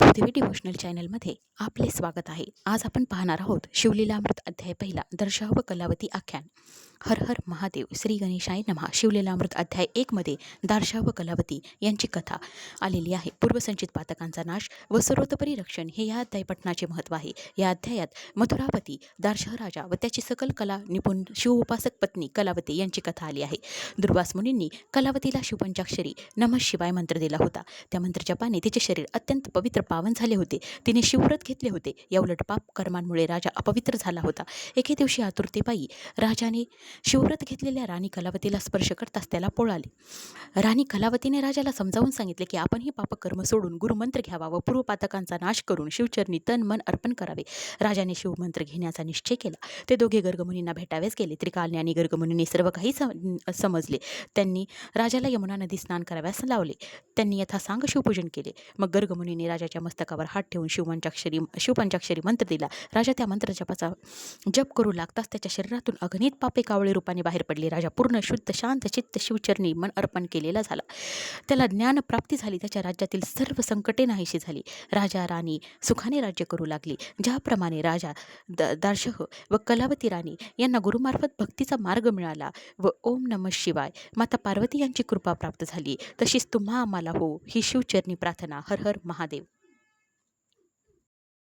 Bhudevi devotional चॅनलमध्ये आपले स्वागत आहे. आज आपण पाहणार आहोत शिवलीलामृत अध्याय पहिला दर्शाव कलावती आख्यान. हर हर महादेव श्री गणेशाय नमः. शिवलीलामृत अध्याय एकमध्ये दार्शाव कलावती यांची कथा आलेली आहे. पूर्वसंचित पातकांचा नाश व सर्वतोपरी रक्षण हे या अध्याय पठणाचे महत्त्व आहे. या अध्यायात मथुरापती दार्शह राजा व त्याची सकल कला निपुण शिवोपासक पत्नी कलावती यांची कथा आली आहे. दुर्वास मुनींनी कलावतीला शिवपंचाक्षरी नमः शिवाय मंत्र दिला होता. त्या मंत्रजपाने तिचे शरीर अत्यंत पवित्र पावन झाले होते. तिने शिवव्रत घेतले होते. या उलट पाप कर्मांमुळे राजा अपवित्र झाला होता. एके दिवशी आतुरतेपायी राजाने शिवव्रत घेतलेल्या राणी कलावतीला स्पर्श करताच त्याला पोळाले राणी कलावतीने राजाला समजावून सांगितले की आपण ही पापकर्म सोडून गुरुमंत्र घ्यावा व पूर्वपातकांचा नाश करून शिवचरणी तन मन अर्पण करावे. राजाने शिवमंत्र घेण्याचा निश्चय केला. ते दोघे गर्गमुनींना भेटावेच गेले. त्रिकालने आणि गर्गमुनींनी सर्व काही समजले. त्यांनी राजाला यमुना नदी स्नान कराव्यास लावले. त्यांनी यथा सांग शिवपूजन केले. मग गर्गमुनीने राजाच्या मस्तकावर हात ठेवून शिवपंचाक्षरी शिवपंचाक्षरी मंत्र दिला. राजा त्या मंत्रजपाचा जप करू लागताच त्याच्या शरीरातून अगणित पापे कावळे रूपाने बाहेर पडले. राजा पूर्ण शुद्ध शांत चित्त शिवचरणी मन अर्पण केलेला झाला. त्याला ज्ञान प्राप्ती झाली. त्याच्या राज्यातील सर्व संकटे नाहीशी झाली. राजा राणी सुखाने राज्य करू लागली. ज्याप्रमाणे राजा द दार्शह व कलावती राणी यांना गुरुमार्फत भक्तीचा मार्ग मिळाला व ओम नमः शिवाय माता पार्वती यांची कृपा प्राप्त झाली. तशीच तुम्हा आम्हाला हो. ही शिवचरणी प्रार्थना. हर हर महादेव.